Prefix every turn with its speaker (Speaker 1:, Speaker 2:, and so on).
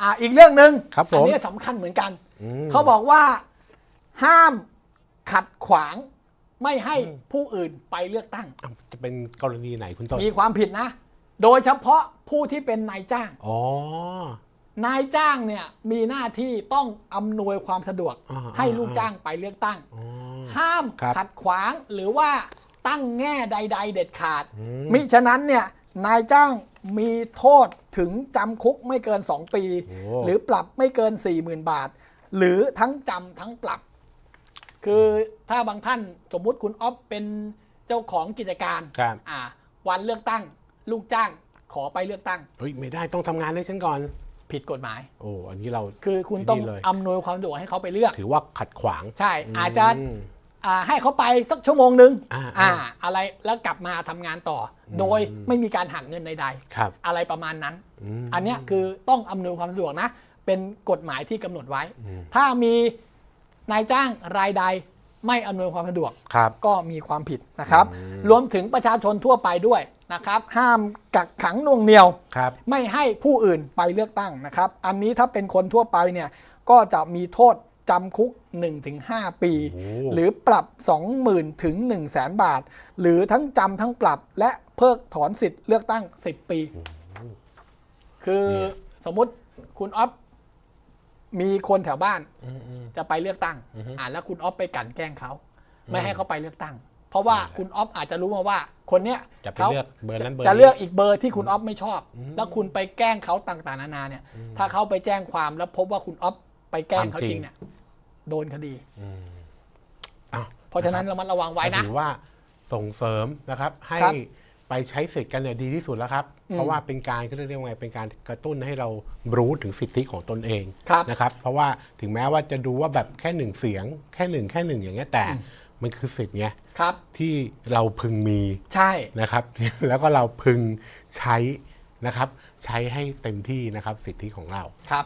Speaker 1: อ่าอีกเรื่องหนึ่ง
Speaker 2: ครับผม
Speaker 1: อันี้สำคัญเหมือนกัน
Speaker 2: อืม
Speaker 1: เขาบอกว่าห้ามขัดขวางไม่ให้ผู้อื่นไปเลือกตั้ง
Speaker 2: อะจะเป็นกรณีไหนคุณต้น
Speaker 1: มีความผิดนะ โดยเฉพาะผู้ที่เป็นนายจ้าง
Speaker 2: อ๋อ
Speaker 1: นายจ้างเนี่ยมีหน้าที่ต้องอำนวยความสะดวก
Speaker 2: อ่า
Speaker 1: ให้ลูกจ้างไปเลือกตั้ง
Speaker 2: อ๋อ
Speaker 1: ห้าม
Speaker 2: ครับ
Speaker 1: ขัดขวางหรือว่าตั้งแง่ใด ๆ เด็ดขาด
Speaker 2: อืม
Speaker 1: มิฉะนั้นเนี่ยนายจ้าง มีโทษถึงจำคุกไม่เกิน 2 ปี
Speaker 2: โอ้
Speaker 1: หรือปรับไม่เกิน 40,000 บาท หรือทั้งจำทั้งปรับ คือถ้าบางท่านสมมุติคุณออฟเป็นเจ้าของกิจการ
Speaker 2: ครับ
Speaker 1: อ่า วันเลือกตั้ง ลูกจ้างขอไปเลือกตั้ง
Speaker 2: เฮ้ยไม่ได้ต้องทำงานให้ฉันก่อน
Speaker 1: ผิดกฎหมาย
Speaker 2: โอ้อันนี้เรา
Speaker 1: คือคุณต้อง
Speaker 2: นี่เลย
Speaker 1: อำนวยความสะดวกให้เขาไปเลือก
Speaker 2: ถือว่าขัดขวาง
Speaker 1: ใช่อาจจะ
Speaker 2: อืม
Speaker 1: อ่า ให้เขาไปสักชั่วโมงหนึ่ง
Speaker 2: อ่า
Speaker 1: อ่า
Speaker 2: อ่า
Speaker 1: อะไรแล้วกลับมาทำงานต่ออโดยไม่มีการหักเงินใด
Speaker 2: ครับ
Speaker 1: ๆอะไรประมาณนั้น
Speaker 2: ม
Speaker 1: อันเนี้ยคือต้องอำนวยความสะดวกนะ เป็นกฎหมายที่กำหนดไว้
Speaker 2: อืม
Speaker 1: ถ้ามีนายจ้างรายใดไม่อำนวยความสะดวก
Speaker 2: ครับ
Speaker 1: ก็มีความผิดนะครับ รวมถึงประชาชนทั่วไปด้วยนะครับ ห้ามกักขังหน่วงเหนียว
Speaker 2: ครับ
Speaker 1: ไม่ให้ผู้อื่นไปเลือกตั้งนะครับ อันนี้ถ้าเป็นคนทั่วไปเนี่ยก็จะมีโทษ จำคุก 1-5 ปี
Speaker 2: โอ้
Speaker 1: หรือปรับ 20,000ถึง1 0 0 0 0แบาท หรือทั้งจำทั้งปรับและเพิกถอนสิทธิ์เลือกตั้ง 10 ปี คือ
Speaker 2: เนี่ย
Speaker 1: สมมุติคุณออฟมีคนแถวบ้าน
Speaker 2: อืมอืม
Speaker 1: จะไปเลือกตั้ง
Speaker 2: อือฮึ
Speaker 1: อ่าแล้วคุณออฟไปกลั่นแกล้งเขา ไม่ให้เขาไปเลือกตั้ง เพราะว่าคุณออฟอาจจะรู้มาว่า คนเนี้ย
Speaker 2: จะไป
Speaker 1: ขา
Speaker 2: เลือกเบอร์นั้นเบอร์
Speaker 1: จะ
Speaker 2: นี้
Speaker 1: เลือกอีกเบอร์ที่คุณออฟไม่ชอบ
Speaker 2: อืม
Speaker 1: แล้วคุณไปแกล้งเขาต่างๆ นานาเนี่ย ถ้าเขาไปแจ้งความแล้วพบว่าคุณออฟไปแกล้งเขา
Speaker 2: ทำจริง
Speaker 1: จริงเนี่ย โดนคดี
Speaker 2: อ้าว
Speaker 1: เพราะฉะนั้นระมัดระวังไว้นะ
Speaker 2: ถือว่าส่งเสริมนะครับ ให้
Speaker 1: ครับ
Speaker 2: ไปใช้สิทธิ์กันเนี่ยดีที่สุดแล้วครับ
Speaker 1: อืม
Speaker 2: เพราะว่าเป็นการก็เรียกว่าไงเป็นการกระตุ้นให้เรารู้ถึงสิทธิของตนเอง
Speaker 1: ครับ
Speaker 2: นะครับ เพราะว่าถึงแม้ว่าจะดูว่าแบบแค่หนึ่งเสียง แค่หนึ่งแค่หนึ่งอย่างเงี้ยแต่มันคือสิทธิ์ไง
Speaker 1: ครับ
Speaker 2: ที่เราพึงมี
Speaker 1: ใช่
Speaker 2: นะครับ แล้วก็เราพึงใช้นะครับ ใช้ให้เต็มที่นะครับสิทธิของเรา
Speaker 1: ครับ